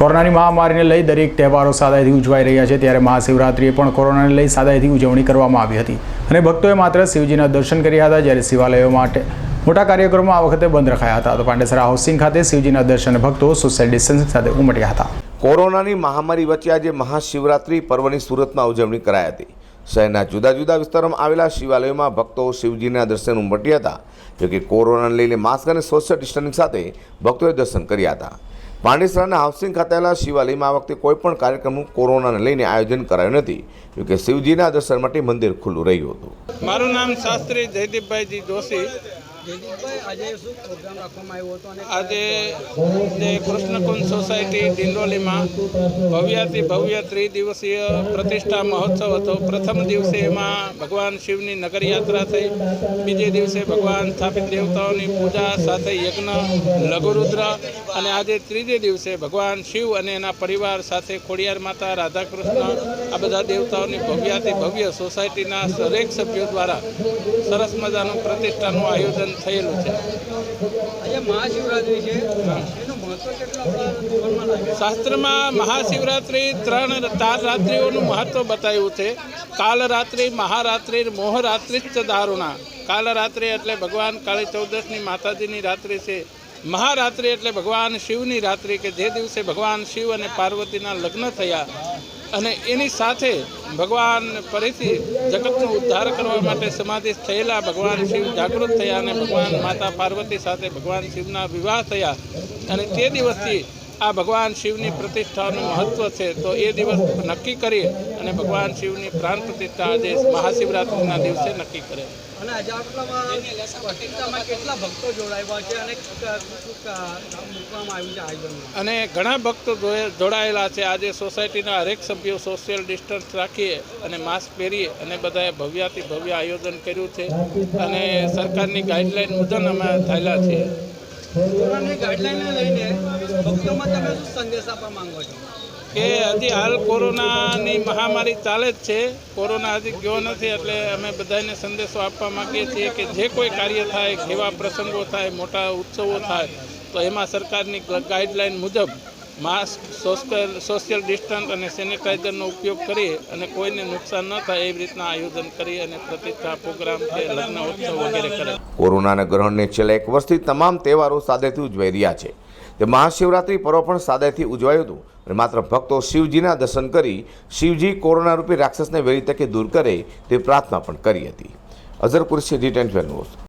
કોરોનાની મહામારીને લઈ દરેક તહેવારો સાદાઈથી ઉજવાઈ રહ્યા છે, ત્યારે મહાશિવરાત્રિએ પણ કોરોનાને લઈ સાદાઈથી ઉજવણી કરવામાં આવી હતી. અને ભક્તોએ માત્ર શિવજીના દર્શન કર્યા હતા, જ્યારે શિવાલયો માટે મોટા કાર્યક્રમો આ વખતે બંધ રખાયા હતા. તો પાંડેસરા હાઉસિંગ ખાતે શિવજીના દર્શન ભક્તો સોશિયલ ડિસ્ટન્સિંગ સાથે ઉમટ્યા હતા. કોરોનાની મહામારી વચ્ચે આજે મહાશિવરાત્રિ પર્વની સુરતમાં ઉજવણી કરાઈ હતી. શહેરના જુદા જુદા વિસ્તારોમાં આવેલા શિવાલયોમાં ભક્તો શિવજીના દર્શન ઉમટ્યા હતા, જોકે કોરોનાને લઈને માસ્ક અને સોશિયલ ડિસ્ટન્સિંગ સાથે ભક્તોએ દર્શન કર્યા હતા. પાંડેસરાના હાઉસિંગ ખાતે આવેલા શિવાલયમાં આ વખતે કોઈ પણ કાર્યક્રમનું કોરોનાને લઈને આયોજન કરાયું નથી, જોકે શિવજીના દર્શન માટે મંદિર ખુલ્લું રહ્યું હતું. મારું નામ શાસ્ત્રી જયદીપભાઈજી જોશી. આજે જે કૃષ્ણકુંજ સોસાયટી ડિંડોલીમાં ભવ્યાથી ભવ્ય ત્રિદિવસીય પ્રતિષ્ઠા મહોત્સવ હતો. પ્રથમ દિવસે એમાં ભગવાન શિવની નગરયાત્રા થઈ. બીજે દિવસે ભગવાન સ્થાપિત દેવતાઓની પૂજા સાથે યજ્ઞ લઘુરુદ્ર અને આજે ત્રીજે દિવસે ભગવાન શિવ અને એના પરિવાર સાથે ખોડિયાર માતા રાધાકૃષ્ણ આ બધા દેવતાઓની ભવ્યાથી ભવ્ય સોસાયટીના દરેક સભ્યો દ્વારા સરસ મજાનું પ્રતિષ્ઠાનું આયોજન થયેલું છે. શાસ્ત્રમાં મહાશિવરાત્રિ ત્રણ ચાર રાત્રિઓનું મહત્વ બતાવ્યું છે. કાલ રાત્રિ મહારાત્રિ મોહરાત્રિ જ દારૂણા કાલ રાત્રિ એટલે ભગવાન કાળી ચૌદશની માતાજીની રાત્રિ છે. મહારાત્રિ એટલે ભગવાન શિવની રાત્રિ કે જે દિવસે ભગવાન શિવ અને પાર્વતીના લગ્ન થયા અને એની સાથે ભગવાન ફરીથી જગતનો ઉદ્ધાર કરવા માટે સમાધિ થયેલા ભગવાન શિવ જાગૃત થયા અને ભગવાન માતા પાર્વતી સાથે ભગવાન શિવના વિવાહ થયા. અને તે દિવસથી આ ભગવાન શિવની પ્રતિષ્ઠાનું મહત્ત્વ છે તો એ દિવસ નક્કી કરી અને ભગવાન શિવની પ્રાણ પ્રતિષ્ઠા આજે મહાશિવરાત્રિના દિવસે નક્કી કરે. અને આજે આપણામાં કેટલા ભક્તો જોડાયા છે અને ઘણા ભક્તો જોડે- જોડાયેલા છે. આજે સોસાયટીના હરેક સભ્યો સોશિયલ ડિસ્ટન્સ રાખીએ અને માસ્ક પહેરીએ અને બધાએ ભવ્યાથી ભવ્ય આયોજન કર્યું છે. અને સરકારની ગાઈડલાઈન મુજબ અમે થયેલા છીએ. કે હજી હાલ કોરોનાની મહામારી ચાલે જ છે. કોરોના હજી ગયો નથી એટલે અમે બધાને સંદેશો આપવા માંગીએ છીએ કે જે કોઈ કાર્ય થાય, કેવા પ્રસંગો થાય, મોટા ઉત્સવો થાય, તો એમાં સરકારની ગાઈડલાઈન મુજબ માસ્ક, સોશિયલ સોશિયલ ડિસ્ટન્સ અને સેનિટાઈઝરનો ઉપયોગ કરી અને કોઈને નુકસાન ન થાય એવી રીતના આયોજન કરી અને પ્રતિષ્ઠા પ્રોગ્રામ છે લગ્ન ઉત્સવ વગેરે કરે. કોરોનાના ગ્રહણને છેલ્લા એક વર્ષથી તમામ તહેવારો સાદેથી ઉજવાઈ રહ્યા છે. તે મહાશિવરાત્રિ પર્વ પણ સાદાઈથી ઉજવાયું હતું અને માત્ર ભક્તો શિવજીના દર્શન કરી શિવજી કોરોના રૂપી રાક્ષસને વેરી તકે દૂર કરે તે પ્રાર્થના પણ કરી હતી. અઝર કુરશી ન્યૂઝ.